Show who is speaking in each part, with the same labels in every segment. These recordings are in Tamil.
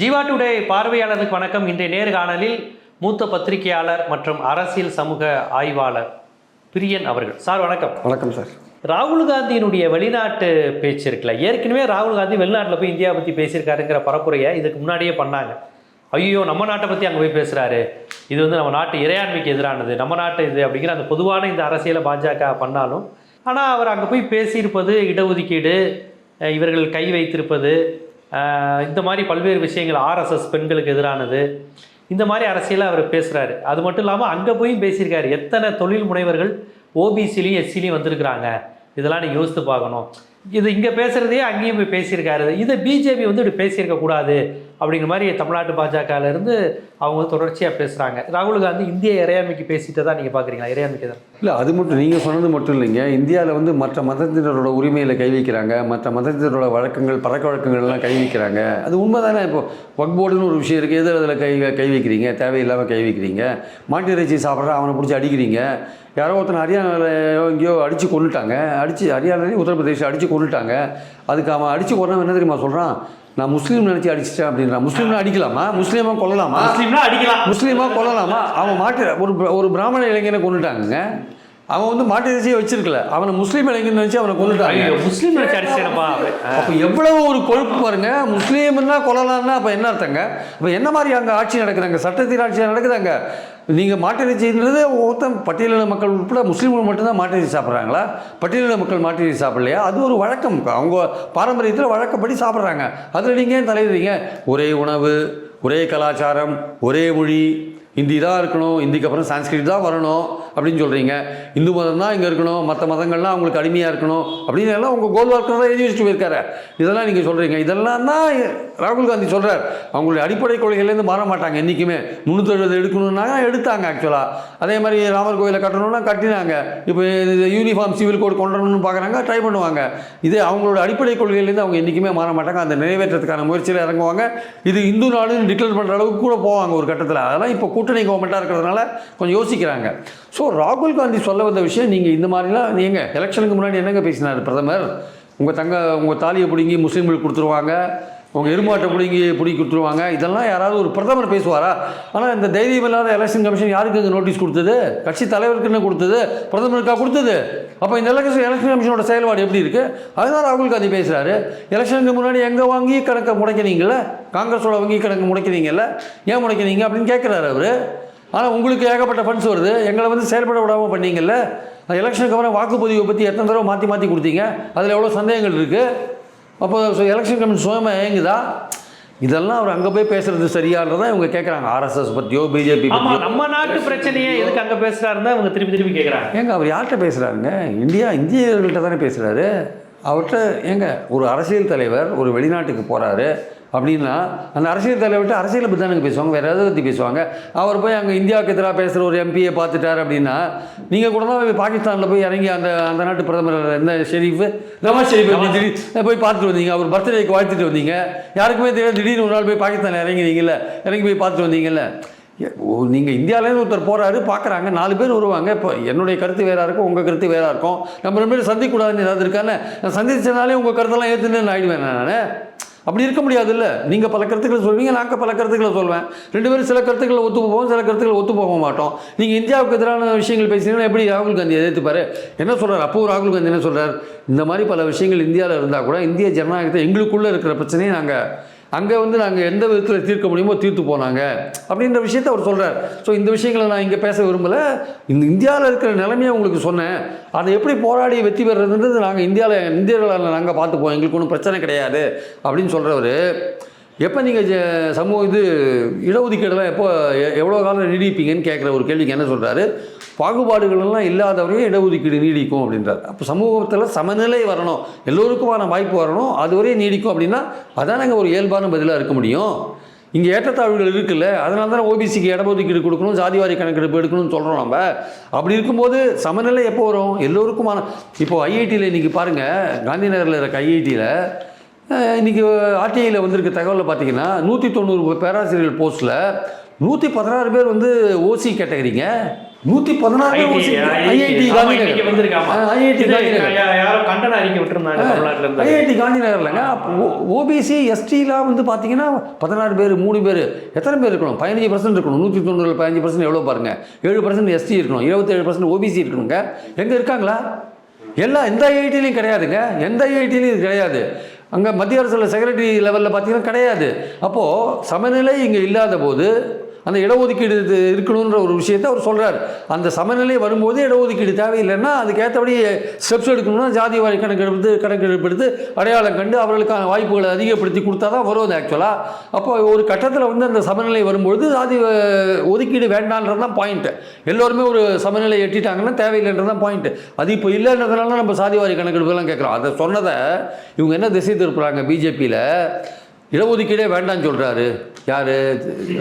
Speaker 1: ஜீவா டுடே பார்வையாளருக்கு வணக்கம். இன்றைய நேர்காணலில் மூத்த பத்திரிகையாளர் மற்றும் அரசியல் சமூக ஆய்வாளர் பிரியன் அவர்கள். சார் வணக்கம்.
Speaker 2: வணக்கம் சார்.
Speaker 1: ராகுல் காந்தியினுடைய வெளிநாட்டு பேச்சு இருக்குல்ல ஏற்கனவே ராகுல் காந்தி வெளிநாட்டில் போய் இந்தியா பற்றி பேசியிருக்காருங்கிற பரப்புரையை இதுக்கு முன்னாடியே பண்ணாங்க. ஐயோ நம்ம நாட்டை பற்றி அங்கே போய் பேசுகிறாரு இது வந்து நம்ம நாட்டு இறையாண்மைக்கு எதிரானது நம்ம நாட்டு இது அப்படிங்கிற அந்த பொதுவான இந்த அரசியலை பாஜக பண்ணாலும். ஆனால் அவர் அங்கே போய் பேசியிருப்பது இடஒதுக்கீடு இவர்கள் கை வைத்திருப்பது இந்த மாதிரி பல்வேறு விஷயங்கள் ஆர்எஸ்எஸ் பெண்களுக்கு எதிரானது. இந்த மாதிரி அரசியலாக அவர் பேசுகிறாரு அது மட்டும் இல்லாமல் அங்கே போய் பேசியிருக்காரு. எத்தனை தொழில் முனைவர்கள் ஓபிசிலையும் எஸ்சிலையும் வந்திருக்கிறாங்க. இதெல்லாம் நீங்கள் யோசித்து பார்க்கணும். இது இங்கே பேசுகிறதையே அங்கேயும் போய் பேசியிருக்காரு. இதை பிஜேபி வந்து இப்படி பேசியிருக்க கூடாது அப்படிங்கிற மாதிரி தமிழ்நாட்டு பாஜகலேருந்து அவங்க வந்து தொடர்ச்சியாக பேசுகிறாங்க ராகுல் காந்தி இந்திய இறையாமைக்கு பேசிட்டு தான் நீங்கள் பார்க்குறீங்களா இறையாமைக்கு தான்
Speaker 2: இல்லை அது மட்டும் நீங்கள் சொன்னது மட்டும் இல்லைங்க. இந்தியாவில் வந்து மற்ற மதத்தினரோட உரிமையில் கை வைக்கிறாங்க. மற்ற மதத்தினரோட வழக்கங்கள் பழக்க வழக்கங்கள்லாம் கை வைக்கிறாங்க. அது உண்மை தானே இப்போ வக்போர்டுன்னு ஒரு விஷயம் இருக்குது எது அதில் கை கை வைக்கிறீங்க? தேவையில்லாமல் கை வைக்கிறீங்க. மாட்டு இறைச்சி சாப்பிட்ற அவனை பிடிச்சி அடிக்கிறீங்க. யாரோ ஒருத்தனை ஹரியானாவில் எங்கேயோ அடித்து கொண்டுட்டாங்க அடித்து ஹரியானாலையும் உத்தரப்பிரதேசம் அடித்து கொண்டுட்டாங்க அதுக்கு அவன் அடித்து கொண்டவன் என்ன தெரியுமா சொல்கிறான் நான் முஸ்லீம் நினச்சி அடிச்சிட்டேன் அப்படின்றான். முஸ்லீம்னா அடிக்கலாமா? முஸ்லீமாக கொல்லலாமா?
Speaker 1: முஸ்லீம்னா அடிக்கலாம்.
Speaker 2: முஸ்லீமாக கொல்லலாமா? அவன் மாட்டு ஒரு ஒரு பிராமண இளைஞனை கொண்டுட்டாங்க அவன் வந்து மாட்டு இறைச்சியை வச்சிருக்கல. அவனை முஸ்லீம் இளைஞன் நினச்சி அவனை கொண்டுட்டாங்க
Speaker 1: ஐயோ முஸ்லீம் வச்சு அடிச்சேனப்பா
Speaker 2: அப்போ எவ்வளவு ஒரு கொழுப்பு பாருங்க. முஸ்லீம்னா கொல்லலாம்னா அப்போ என்ன அர்த்தங்க? அப்போ என்ன மாதிரி அங்கே ஆட்சி நடக்குதாங்க? சட்டத்தின் ஆட்சி நடக்குதாங்க? நீங்கள் மாட்டிறைச்சின்றது ஒருத்தன் பட்டியலின மக்கள் உட்பட முஸ்லீம்கள் மட்டும்தான் மாட்டிறைச்சி சாப்பிட்றாங்களா? பட்டியலின மக்கள் மாட்டிறைச்சி சாப்பிடலையா? அது ஒரு வழக்கம். அவங்க பாரம்பரியத்தில் வழக்கப்படி சாப்பிட்றாங்க. அதில் நீங்கள் ஏன் தலையிடுறீங்க? ஒரே உணவு ஒரே கலாச்சாரம் ஒரே மொழி. ஹிந்தி தான் இருக்கணும். ஹிந்திக்கு அப்புறம் சான்ஸ்கிரிட் தான் வரணும். அப்படின்னு சொல்கிறீங்க இந்து மதம் தான் இங்கே இருக்கணும். மற்ற மதங்கள்லாம் அவங்களுக்கு அடிமையாக இருக்கணும். அப்படின்னு எல்லாம் உங்கள் கோல்வார்க்கர் தான் எழுதி வச்சுட்டு போயிருக்காரு. இதெல்லாம் நீங்கள் சொல்கிறீங்க இதெல்லாம் தான் ராகுல் காந்தி சொல்கிறார் அவங்களுடைய அடிப்படை கொள்கையிலேருந்து மாற மாட்டாங்க என்றைக்குமே முந்நூற்றி எழுபது எடுக்கணும்னா எடுத்தாங்க ஆக்சுவலாக அதே மாதிரி ராமர் கோயிலை கட்டணும்னா கட்டினாங்க. இப்போ இது யூனிஃபார்ம் சிவில் கோட் கொண்டு வரணும்னு பார்க்குறாங்க ட்ரை பண்ணுவாங்க. இது அவங்களோட அடிப்படை கொள்கையிலேருந்து அவங்க என்றைக்குமே மாற மாட்டாங்க. அந்த நிறைவேற்றத்துக்கான முயற்சியில் இறங்குவாங்க. இது இந்து நாடுன்னு டிக்ளேர் பண்ணுற அளவுக்கு கூட போவாங்க ஒரு கட்டத்தில். அதெல்லாம் இப்போ கூட்டணி கவர்மெண்ட்டாக இருக்கிறதுனால கொஞ்சம் யோசிக்கிறாங்க. ஸோ ராகுல் காந்தி சொல்ல வந்த விஷயம் நீங்கள் இந்த மாதிரிலாம் நீங்கள் எலெக்ஷனுக்கு முன்னாடி என்னங்க பேசினார் பிரதமர்? உங்கள் தங்க உங்கள் தாலியை பிடுங்கி முஸ்லீம்களுக்கு கொடுத்துருவாங்க உங்கள் எருமாட்டை பிடிங்கி பிடிக்கி கொடுத்துருவாங்க இதெல்லாம் யாராவது ஒரு பிரதமர் பேசுவாரா? ஆனால் இந்த தைரியம் இல்லாத எலெக்ஷன் கமிஷன் யாருக்கு இங்கே நோட்டீஸ் கொடுத்தது? கட்சி தலைவருக்கு என்ன கொடுத்தது? பிரதமருக்கா கொடுத்தது? அப்போ இந்த எலெக்ஷன் எலெக்ஷன் கமிஷனோட செயல்பாடு எப்படி இருக்குது அதுதான் ராகுல் காந்தி பேசுகிறாரு எலெக்ஷனுக்கு முன்னாடி எங்கே வாங்கி கணக்கை முடைக்கிறீங்கள காங்கிரஸோட வங்கி கணக்கு முடைக்கிறீங்கல்ல ஏன் முடைக்கிறீங்க அப்படின்னு கேட்குறாரு அவர். ஆனால் உங்களுக்கு ஏகப்பட்ட ஃபண்ட்ஸ் வருது. எங்களை வந்து செயல்பட விடாமல் பண்ணீங்கல்ல. எலெக்ஷனுக்கு அப்புறம் வாக்குப்பதிவை பற்றி எத்தனை தடவை மாற்றி மாற்றி கொடுத்தீங்க? அதில் எவ்வளோ சந்தேகங்கள் இருக்குது அப்போ எலெக்ஷன் கமிஷன் சுயமாக இயங்குதா? இதெல்லாம் அவர் அங்கே போய் பேசுறது சரியானதான் இவங்க கேட்குறாங்க ஆர்எஸ்எஸ் பற்றியோ பிஜேபி பற்றியோ
Speaker 1: நம்ம நாட்டு பிரச்சனையை எதுக்கு அங்க பேசுறாருன்னு அவங்க திருப்பி திருப்பி கேட்குறாங்க
Speaker 2: ஏங்க அவர் யார்கிட்ட பேசுகிறாருங்க இந்தியா இந்தியர்கள்ட்ட தானே பேசுகிறாரு அவர்கிட்ட ஏங்க ஒரு அரசியல் தலைவர் ஒரு வெளிநாட்டுக்கு போகிறாரு அப்படின்னா அந்த அரசியல் தலைவர்கிட்ட அரசியலை பற்றி தானே பேசுவாங்க? வேறு எதை பற்றி பேசுவாங்க? அவர் போய் அங்கே இந்தியாவுக்கு எதிராக பேசுகிற ஒரு எம்பியை பார்த்துட்டார் அப்படின்னா நீங்கள் கூட தான் போய் பாகிஸ்தானில் போய் இறங்கி அந்த அந்த நாட்டு பிரதமர் என்ன ஷெரீஃப்? நவாஸ் ஷெரீஃப் போய் பார்த்துட்டு வந்தீங்க. அவர் பர்த்டேக்கு வாழ்த்துட்டு வந்தீங்க. யாருக்குமே தெரியாது திடீர்னு ஒரு நாள் போய் பாகிஸ்தானில் இறங்கினீங்கல்ல இறங்கி போய் பார்த்துட்டு வந்தீங்கல்ல. நீங்கள் இந்தியாவிலேருந்து ஒருத்தர் போகிறாரு பார்க்குறாங்க நாலு பேர் வருவாங்க. இப்போ என்னுடைய கருத்து வேறாக இருக்கும் உங்கள் கருத்து வேறாக இருக்கும். நம்ம ரெண்டு பேரும் சந்திக்கக்கூடாதுன்னு ஏதாவது இருக்கானே? நான் சந்திச்சனாலே உங்கள் கருத்தெல்லாம் ஏற்றுன்னு ஆகிடுவேன் நான் அப்படி இருக்க முடியாதுல்ல. நீங்கள் பல கருத்துக்களை சொல்வீங்க நாங்கள் பல கருத்துக்களை சொல்வேன். ரெண்டு பேரும் சில கருத்துக்களை ஒத்து போவோம் சில கருத்துக்களை ஒத்து போக மாட்டோம். நீங்கள் இந்தியாவுக்கு எதிரான விஷயங்கள் பேசினீங்கன்னா எப்படி ராகுல் காந்தி எதிர்த்துப்பாரு? என்ன சொல்கிறார் அப்போ ராகுல் காந்தி என்ன சொல்கிறார் இந்த மாதிரி பல விஷயங்கள் இந்தியாவில் இருந்தால் கூட இந்திய ஜனநாயகத்தை எங்களுக்குள்ளே இருக்கிற பிரச்சனையை நாங்கள் அங்கே வந்து நாங்கள் எந்த விதத்தில் தீர்க்க முடியுமோ தீர்த்து போனாங்க. அப்படின்ற விஷயத்த அவர் சொல்கிறார் ஸோ இந்த விஷயங்களை நான் இங்கே பேச விரும்பலை. இந்த இந்தியாவில் இருக்கிற நிலைமையை உங்களுக்கு சொன்னேன். அதை எப்படி போராடி வெற்றி பெறுறதுன்றது நாங்கள் இந்தியாவில் இந்தியர்களால் நாங்கள் பார்த்துப்போம் எங்களுக்கு ஒன்றும் பிரச்சனை கிடையாது. அப்படின்னு சொல்கிறவர் எப்போ நீங்கள் சமூக இது இடஒதுக்கீடெல்லாம் எப்போ எ- எவ்வளோ காலம் நீடிப்பீங்கன்னு கேட்குற ஒரு கேள்விக்கு என்ன சொல்கிறாரு பாகுபாடுகளெல்லாம் இல்லாதவரையும் இடஒதுக்கீடு நீடிக்கும் அப்படின்றார். அப்போ சமூகத்தில் சமநிலை வரணும். எல்லோருக்குமான வாய்ப்பு வரணும். அதுவரையும் நீடிக்கும் அப்படின்னா அதானங்க ஒரு இயல்பான பதிலாக இருக்க முடியும்? இங்கே ஏற்றத்தாழ்வுகள் இருக்குல்ல. அதனால தானே ஓபிசிக்கு இடஒதுக்கீடு கொடுக்கணும் ஜாதிவாரி கணக்கெடுப்பு எடுக்கணும்னு சொல்கிறோம் நம்ம அப்படி இருக்கும்போது சமநிலை எப்போ வரும்? எல்லோருக்குமான இப்போ ஐஐடியில் இன்றைக்கி பாருங்கள் காந்தி நகரில் இருக்க ஐஐடியில் இன்றைக்கி ஆர்டிஐயில் வந்திருக்க தகவலில் பார்த்தீங்கன்னா நூற்றி தொண்ணூறு பேராசிரியர் போஸ்ட்டில் நூற்றி பதினாறு பேர் வந்து ஓசி கேட்டகரிங்க. நூற்றி பதினாறு பேர் OC IIT. Gandhinagar. IIT Gandhinagar. IIT காந்திநகர்லங்க. OBC எஸ்டிலாம் வந்து பார்த்தீங்கன்னா பதினாறு பேர் மூணு பேர் எத்தனை பேர் இருக்கணும்? பதினஞ்சு பர்சன்ட் இருக்கணும். நூற்றி தொண்ணூறு பதினஞ்சு பர்சன்ட் எவ்வளோ பாருங்க? ஏழு பர்சன்ட் எஸ்டி இருக்கணும். இருபத்தேழு பர்சன்ட் ஓபிசி இருக்கணுங்க. எங்கே இருக்காங்களா? எல்லாம் எந்த ஐஐடிலையும் கிடையாதுங்க. எந்த ஐஐடிலையும் கிடையாது. அங்கே மத்திய அரசில் செக்ரட்டரி லெவலில் பார்த்தீங்கன்னா கிடையாது. அப்போது சமநிலை இங்கே இல்லாத போது அந்த இடஒதுக்கீடு இருக்கணுன்ற ஒரு விஷயத்தை அவர் சொல்கிறார் அந்த சமநிலை வரும்போது இடஒதுக்கீடு தேவையில்லைன்னா அதுக்கேற்றபடி ஸ்டெப்ஸ் எடுக்கணும்னா ஜாதி வாரி கணக்கெடுப்பு எடுத்து அடையாளம் கண்டு அவர்களுக்கான வாய்ப்புகளை அதிகப்படுத்தி கொடுத்தா தான் வரும் அது ஆக்சுவலாக அப்போ ஒரு கட்டத்தில் வந்து அந்த சமநிலை வரும்பொழுது ஜாதி ஒதுக்கீடு வேண்டான்றது தான் பாயிண்ட்டு எல்லோருமே ஒரு சமநிலை எட்டிட்டாங்கன்னா தேவையில்லைன்றது தான் பாயிண்ட்டு அது இப்போ இல்லைன்றதுனால நம்ம சாதிவாரி கணக்கெடுப்புலாம் கேட்குறோம். அதை சொன்னதை இவங்க என்ன திசை திருப்புறாங்க பிஜேபியில் இடஒதுக்கீடே வேண்டாம்னு சொல்கிறாரு யார்?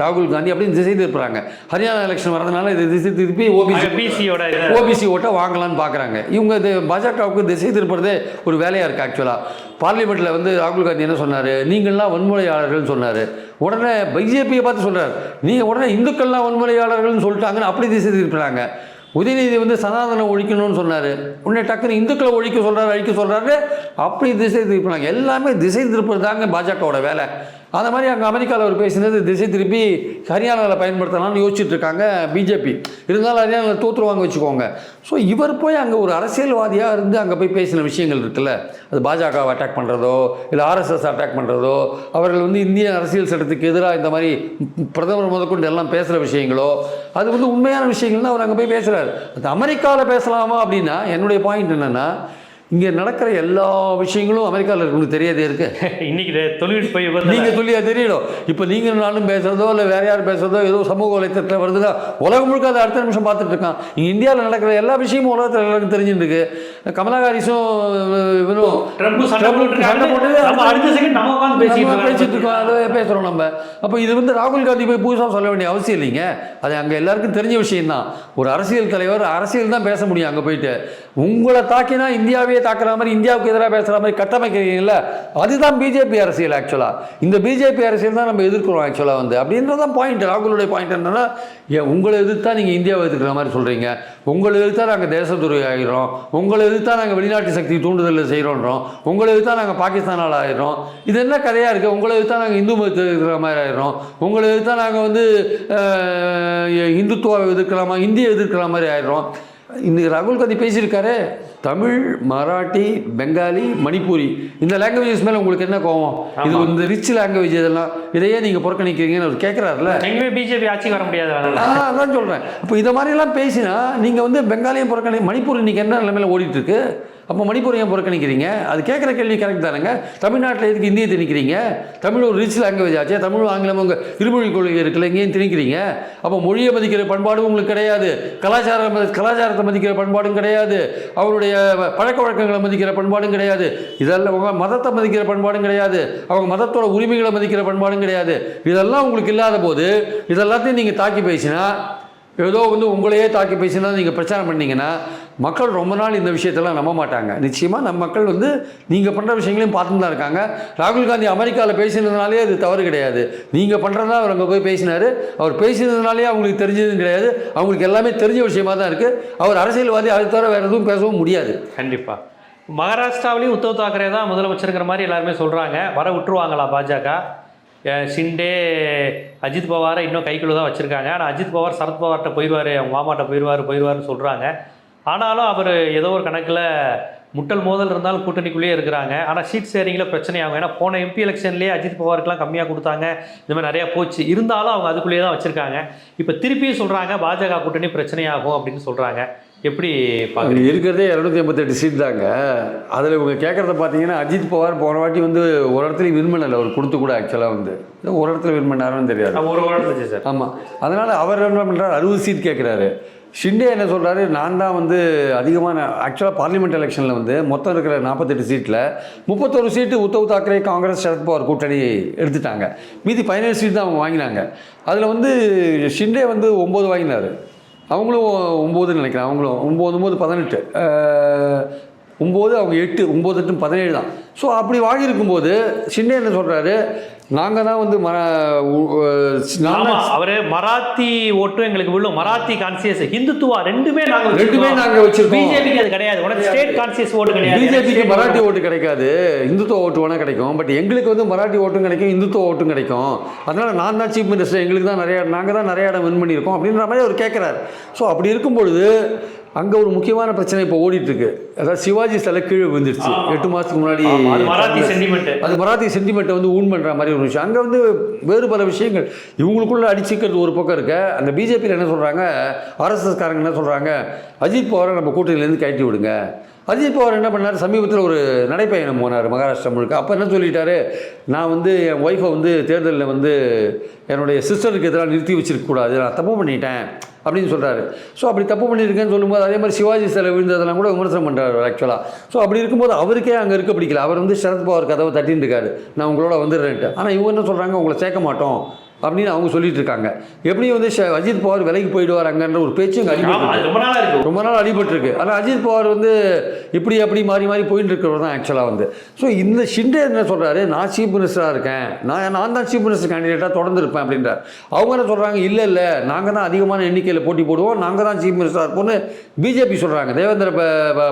Speaker 2: ராகுல் காந்தி அப்படின்னு திசை திருப்புறாங்க. ஹரியானா எலெக்ஷன் வரதுனால இது திசை திருப்பி ஓபிசி
Speaker 1: பிசியோட
Speaker 2: ஓபிசி ஓட்டை வாங்கலாம்னு பார்க்குறாங்க இவங்க இது பாஜகவுக்கு திசை திருப்புறதே ஒரு வேலையாக இருக்குது ஆக்சுவலாக பார்லிமெண்ட்டில் வந்து ராகுல் காந்தி என்ன சொன்னார்? நீங்கள்லாம் வன்முறையாளர்கள்னு சொன்னார். உடனே பிஜேபியை பார்த்து சொல்கிறார் நீங்கள் உடனே இந்துக்கள்லாம் வன்முறையாளர்கள்னு சொல்லிட்டாங்கன்னு அப்படி திசை திருப்புறாங்க. உதயநிதி வந்து சனாதனம் ஒழிக்கணும்னு சொன்னார். உடனே டக்குன்னு இந்துக்களை ஒழிக்க சொல்கிறாரு அழிக்க சொல்கிறாரு அப்படி திசை திருப்பினாங்க எல்லாமே திசை திருப்பது தாங்க பாஜகவோட வேலை. அந்த மாதிரி அங்கே அமெரிக்காவில் அவர் பேசினது திசை திருப்பி ஹரியானாவில் பயன்படுத்தலாம்னு யோசிச்சுட்டு இருக்காங்க பிஜேபி. இருந்தாலும் ஹரியானாவில் தோற்றுருவாங்க வச்சுக்கோங்க. ஸோ இவர் போய் அங்கே ஒரு அரசியல்வாதியாக இருந்து அங்கே போய் பேசின விஷயங்கள் இருக்குல்ல. அது பாஜகவை அட்டாக் பண்ணுறதோ இல்லை ஆர்எஸ்எஸ் அட்டாக் பண்ணுறதோ அவர்கள் வந்து இந்திய அரசியல் சட்டத்துக்கு எதிராக இந்த மாதிரி பிரதமர் முதற்கொண்டு எல்லாம் பேசுகிற விஷயங்களோ அது வந்து உண்மையான விஷயங்கள்னு அவர் அங்கே போய் பேசுகிறார் அது அமெரிக்காவில் பேசலாமா அப்படின்னா என்னுடைய பாயிண்ட் என்னென்னா இங்கே நடக்கிற எல்லா விஷயங்களும் அமெரிக்காவில் இருக்கணும் தெரியாதே இருக்கு.
Speaker 1: இன்னைக்கு தொழில்நுட்ப யுகத்துல.
Speaker 2: நீங்க சொல்லியா தெரியணும். இப்போ நீங்க நானும் பேசுறதோ இல்லை வேற யார் பேசுறதோ ஏதோ சமூக வலைத்தளத்தில் வருதுன்னா உலகம் முழுக்க அதை அடுத்த நிமிஷம் பார்த்துட்டு இருக்கான். இங்கே இந்தியாவில் நடக்கிற எல்லா விஷயமும் உலகத்தில் எல்லாருக்கும் தெரிஞ்சுட்டு இருக்கு கமலா ஹாரிஸும்
Speaker 1: உட்கார்ந்து பேசிட்டு இருக்கோம்.
Speaker 2: அதை பேசுகிறோம் நம்ம. அப்போ இது வந்து ராகுல் காந்தி போய் புதுசாக சொல்ல வேண்டிய அவசியம் இல்லைங்க. அது அங்கே எல்லாருக்கும் தெரிஞ்ச விஷயம்தான். ஒரு அரசியல் தலைவர் அரசியல் தான் பேச முடியும் அங்கே போயிட்டு. உங்களை தாக்கினா இந்தியாவையே தாக்குற மாதிரி இந்தியாவுக்கு எதிராக பேசுகிற மாதிரி கட்டமைக்கிறீங்கல்ல அதுதான் பிஜேபி அரசியல் ஆக்சுவலாக இந்த பிஜேபி அரசியல் தான் நம்ம எதிர்க்கிறோம் ஆக்சுவலாக வந்து. அப்படின்றதான் பாயிண்ட் ராகுலுடைய பாயிண்ட் என்னன்னா உங்களை எதிர்த்தா நீங்கள் இந்தியாவை எதிர்க்கிற மாதிரி சொல்கிறீங்க உங்களை எதிர்த்தா நாங்கள் தேசத்துறை ஆகிறோம் உங்களை எதிர்த்தா நாங்கள் வெளிநாட்டு சக்தி தூண்டுதலில் செய்கிறோன்றோம் உங்களை எதிர்த்தா நாங்கள் பாகிஸ்தானால் ஆள் ஆயிடுறோம். இது என்ன கதையாக இருக்குது உங்களை எதிர்த்தா நாங்கள் இந்து மதத்தை எதிர்க்கிற மாதிரி ஆயிடுறோம். உங்களை எதிர்த்தா நாங்கள் வந்து இந்துத்துவாவை எதிர்க்கிற மாதிரி இந்தியை எதிர்க்கிற மாதிரி ஆயிடுறோம். இன்னைக்கு ராகுல் காந்தி பேசியிருக்காரு. தமிழ் மராட்டி பெங்காலி மணிப்பூரி. இந்த லாங்குவேஜஸ் மேலே உங்களுக்கு என்ன கோவம்? இது இந்த ரிச் லாங்குவேஜ் இதெல்லாம் இதையே நீங்கள் புறக்கணிக்கிறீங்கன்னு அவர் கேட்குறாருல
Speaker 1: எங்கேயுமே பிஜேபி ஆட்சிக்கு வர முடியாது
Speaker 2: அதான் சொல்கிறேன் அப்போ இதை மாதிரிலாம் பேசினா நீங்கள் வந்து பெங்காலியும் புறக்கணி மணிப்பூர் இன்னைக்கு என்ன நிலைமையில ஓடிட்டு இருக்கு? அப்போ மணிப்பூர் ஏன் புறக்கணிக்கிறீங்க? அது கேட்குற கேள்வி கரெக்ட் தானேங்க. தமிழ்நாட்டில் எதுக்கு இந்தியை திணிக்கிறீங்க? தமிழ் ஒரு ரிச் லாங்குவேஜ் ஆச்சு. தமிழ் ஆங்கிலம் உங்கள் இருமொழி கொள்கை இருக்குல்ல இங்கேயும் திணிக்கிறீங்க? அப்போ மொழியை மதிக்கிற பண்பாடும் உங்களுக்கு கிடையாது. கலாச்சாரம் கலாச்சாரத்தை மதிக்கிற பண்பாடும் கிடையாது. அவருடைய பழக்க வழக்கங்களை மதிக்கிற பண்பாடும் கிடையாது. இதெல்லாம் உங்கள் மதத்தை மதிக்கிற பண்பாடும் கிடையாது. அவங்க மதத்தோட உரிமைகளை மதிக்கிற பண்பாடும் கிடையாது. இதெல்லாம் உங்களுக்கு இல்லாத போது இதெல்லாத்தையும் நீங்கள் தாக்கி பேசினா ஏதோ வந்து உங்களையே தாக்கி பேசினா நீங்கள் பிரச்சாரம் பண்ணீங்கன்னா மக்கள் ரொம்ப நாள் இந்த விஷயத்தெல்லாம் நம்ப மாட்டாங்க. நிச்சயமாக நம்ம மக்கள் வந்து நீங்கள் பண்ணுற விஷயங்களையும் பார்த்துட்டு தான் இருக்காங்க. ராகுல் காந்தி அமெரிக்காவில் பேசினதுனாலே அது தவறு கிடையாது. நீங்கள் பண்ணுறதா அவர் அங்கே போய் பேசினார். அவர் பேசினதுனாலே அவங்களுக்கு தெரிஞ்சதும் கிடையாது. அவங்களுக்கு எல்லாமே தெரிஞ்ச விஷயமா தான் இருக்குது அவர் அரசியல்வாதி அதை தவிர வேறு எதுவும் பேசவும் முடியாது.
Speaker 1: கண்டிப்பாக மகாராஷ்டிராவிலையும் உத்தவ் தாக்கரே தான் முதலமைச்சருங்கிற மாதிரி எல்லாருமே சொல்கிறாங்க வர விட்டுருவாங்களா பாஜக? ஷிண்டே அஜித் பவாரை இன்னும் கைக்குள்ளே தான் வச்சுருக்காங்க. ஆனால் அஜித் பவார் சரத் பவார்கிட்ட போயிடுவார் அவங்க மாமாட்ட போயிடுவார் போயிடுவார்னு சொல்கிறாங்க ஆனாலும் அவர் ஏதோ ஒரு கணக்கில் முட்டல் மோதல் இருந்தாலும் கூட்டணிக்குள்ளேயே இருக்கிறாங்க. ஆனால் சீட் ஷேரிங்கில் பிரச்சனையாகும் ஏன்னா போன எம்பி எலெக்ஷன்லேயே அஜித் பவாருக்கெலாம் கம்மியாக கொடுத்தாங்க. இந்த மாதிரி நிறையா போச்சு. இருந்தாலும் அவங்க அதுக்குள்ளேயே தான் வச்சுருக்காங்க. இப்போ திருப்பியும் சொல்கிறாங்க பாஜக கூட்டணி பிரச்சனையாகும் அப்படின்னு சொல்கிறாங்க எப்படி பார்க்குறீங்க
Speaker 2: இருக்கிறதே இரநூத்தி எண்பத்தெட்டு சீட் தாங்க. அதில் இவங்க கேட்குறத பார்த்தீங்கன்னா அஜித் பவார் போன வாட்டி வந்து ஒரு இடத்துலையும் வின் பண்ணலை அவர் கொடுத்து கூட ஆக்சுவலாக வந்து. ஒரு இடத்துல வின் பண்ணாருன்னு தெரியாது.
Speaker 1: ஒரு இருந்துச்சு சார்.
Speaker 2: ஆமாம் அதனால் அவர் என்ன பண்ணுறாரு அறுபது சீட் கேட்குறாரு ஷிண்டே என்ன சொல்கிறாரு நான் தான் வந்து அதிகமான ஆக்சுவலாக பார்லிமெண்ட் எலெக்ஷனில் வந்து மொத்தம் இருக்கிற நாற்பத்தெட்டு சீட்டில் முப்பத்தொரு சீட்டு உத்தவ் தாக்கரே காங்கிரஸ் சரத் பவார் கூட்டணி எடுத்துட்டாங்க. மீதி பதினேழு சீட் தான் அவங்க வாங்கினாங்க. அதில் வந்து ஷிண்டே வந்து ஒம்பது வாங்கினார். அவங்களும் ஒம்போதுன்னு நினைக்கிறேன். அவங்களும் ஒம்பது ஒம்பது பதினெட்டு. ஒம்பது அவங்க எட்டு ஒம்பது எட்டு பதினேழு தான். ஸோ அப்படி வாங்கியிருக்கும்போது சின்ன என்ன சொல்கிறாரு நாங்கள் தான் வந்து மர
Speaker 1: அவரு மராத்தி ஓட்டும் எங்களுக்கு விழும். மராத்தி கான்சியஸ் ஹிந்துத்துவா ரெண்டுமே நாங்க
Speaker 2: ரெண்டுமே நாங்க வச்சிருக்கோம்.
Speaker 1: பிஜேபிக்கு அது கிடையாது. உனக்கு ஸ்டேட் கான்சியஸ் ஓட்டு கிடையாது.
Speaker 2: பிஜேபிக்கு மராட்டி ஓட்டு கிடைக்காது. இந்துத்துவ ஓட்டு வேணால் கிடைக்கும். பட் எங்களுக்கு வந்து மராட்டி ஓட்டும் கிடைக்கும் இந்துத்துவ ஓட்டும் கிடைக்கும். அதனால நான் தான் சீஃப் மினிஸ்டர் எங்களுக்கு தான் நிறைய நாங்கள் தான் நிறைய இடம் வின் பண்ணியிருக்கோம் அப்படின்ற மாதிரி அவர் கேட்குறாரு ஸோ அப்படி இருக்கும் பொழுது அங்கே ஒரு முக்கியமான பிரச்சனை இப்போ ஓடிட்டு இருக்கு அதாவது சிவாஜி சிலை கீழே விழுந்துருச்சு. எட்டு மாதத்துக்கு முன்னாடி
Speaker 1: அது மராத்தி சென்டிமெண்ட்
Speaker 2: அது மராத்தி சென்டிமெண்ட்டை வந்து ஊன் பண்ணுற மாதிரி ஒரு விஷயம். அங்கே வந்து வேறு பல விஷயங்கள். இவங்களுக்குள்ள அடிச்சுக்கிறது ஒரு பக்கம் இருக்க. அந்த பிஜேபியில் என்ன சொல்கிறாங்க ஆர்எஸ்எஸ் காரங்க என்ன சொல்கிறாங்க அஜித் பவாரை நம்ம கூட்டணியிலேருந்து கழட்டி விடுங்க. அஜித் பவார் என்ன பண்ணார்? சமீபத்தில் ஒரு நடைப்பயணம் போனார் மகாராஷ்டிரா முழுக்க. அப்போ என்ன சொல்லிட்டாரு? நான் வந்து என் ஒய்ஃபை வந்து தேர்தலில் வந்து என்னுடைய சிஸ்டருக்கு எதிராக நிறுத்தி வச்சிருக்கக்கூடாது நான் தப்பு பண்ணிட்டேன் அப்படின்னு சொல்கிறாரு ஸோ அப்படி தப்பு பண்ணியிருக்கேன்னு சொல்லும்போது அதே மாதிரி சிவாஜி சிலை விழுந்ததெல்லாம் கூட விமர்சனம் பண்ணுறாரு ஆக்சுவலாக ஸோ அப்படி இருக்கும்போது அவருக்கே அங்கே இருக்க பிடிக்கல. அவர் வந்து சரத்பவார் கதவை தட்டின்னு இருக்காரு. நான் உங்களோட வந்துடுறேன்ட்டு. ஆனால் இவங்க என்ன சொல்கிறாங்க உங்களை சேர்க்க மாட்டோம். அப்படின்னு அவங்க சொல்லிட்டு இருக்காங்க. எப்படி வந்து அஜித் பவார் விலைக்கு போயிடுவார் அங்கன்ற ஒரு பேச்சு அங்கே அடிபட்டு
Speaker 1: ரொம்ப நாளா இருக்கு.
Speaker 2: ரொம்ப நாள் அடிபட்டிருக்கு. ஆனால் அஜித் பவார் வந்து இப்படி அப்படி மாறி மாறி போயிட்டு இருக்கிறவர் தான் ஆக்சுவலாக வந்து. ஸோ இந்த ஷிண்டே என்ன சொல்கிறாரு நான் சீஃப் மினிஸ்டராக இருக்கேன். நான் நான் தான் சீஃப் மினிஸ்டர் கேண்டிடேட்டாக தொடர்ந்து இருப்பேன் அப்படின்றார். அவங்க என்ன சொல்கிறாங்க இல்லை இல்லை. நாங்கள் தான் அதிகமான எண்ணிக்கையில் போட்டி போடுவோம். நாங்கள் தான் சீஃப் மினிஸ்டராக இருப்போம்னு பிஜேபி சொல்கிறாங்க தேவேந்திர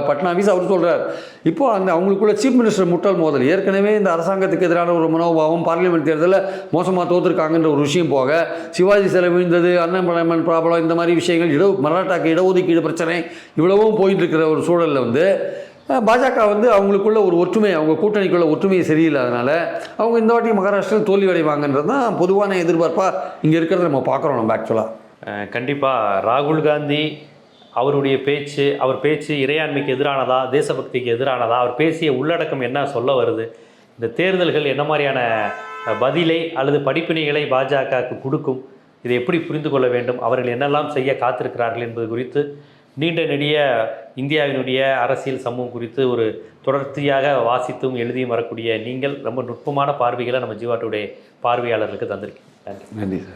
Speaker 2: பட்னாவிஸ் அவர் சொல்கிறார் இப்போ அந்த அவங்களுக்குள்ள சீஃப் மினிஸ்டர் முட்டல் மோதல். ஏற்கனவே இந்த அரசாங்கத்துக்கு எதிரான ஒரு மனோபாவம் பார்லிமெண்ட் தேர்தலில் மோசமாக தோத்துருக்காங்கன்ற ஒரு விஷயம் போக சிவாஜி சிலை விழுந்தது அன்எம்ப்ளாய்மெண்ட் ப்ராப்ளம் இந்த மாதிரி விஷயங்கள் இட மராட்டாக்கு இடஒதுக்கீடு பிரச்சனை இவ்வளவும் போயிட்டு இருக்கிற ஒரு சூழலில் வந்து பாஜக வந்து அவங்களுக்குள்ள ஒரு ஒற்றுமை அவங்க கூட்டணிக்குள்ள ஒற்றுமை சரியில்லாதனால அவங்க இந்த வாட்டி மகாராஷ்டிராவில் தோல்வி அடைவாங்கன்றது தான் பொதுவான எதிர்பார்ப்பாக இங்கே இருக்கிறத நம்ம பார்க்குறோம் நம்ம ஆக்சுவலாக
Speaker 1: கண்டிப்பாக ராகுல் காந்தி அவருடைய பேச்சு அவர் பேச்சு இறையாண்மைக்கு எதிரானதா தேசபக்திக்கு எதிரானதா அவர் பேசிய உள்ளடக்கம் என்ன சொல்ல வருது இந்த தேர்தல்கள் என்ன மாதிரியான பதிலை அல்லது படிப்பினைகளை பாஜகவுக்கு கொடுக்கும். இதை எப்படி புரிந்து கொள்ள வேண்டும்? அவர்கள் என்னெல்லாம் செய்ய காத்திருக்கிறார்கள் என்பது குறித்து நீண்ட நெடிய இந்தியாவினுடைய அரசியல் சமூகம் குறித்து ஒரு தொடர்ச்சியாக வாசித்தும் எழுதியும் வரக்கூடிய நீங்கள் ரொம்ப நுட்பமான பார்வைகளை நம்ம ஜீவாட்டுடைய பார்வையாளர்களுக்கு தந்திருக்கீங்க. நன்றி.
Speaker 2: நன்றி சார்.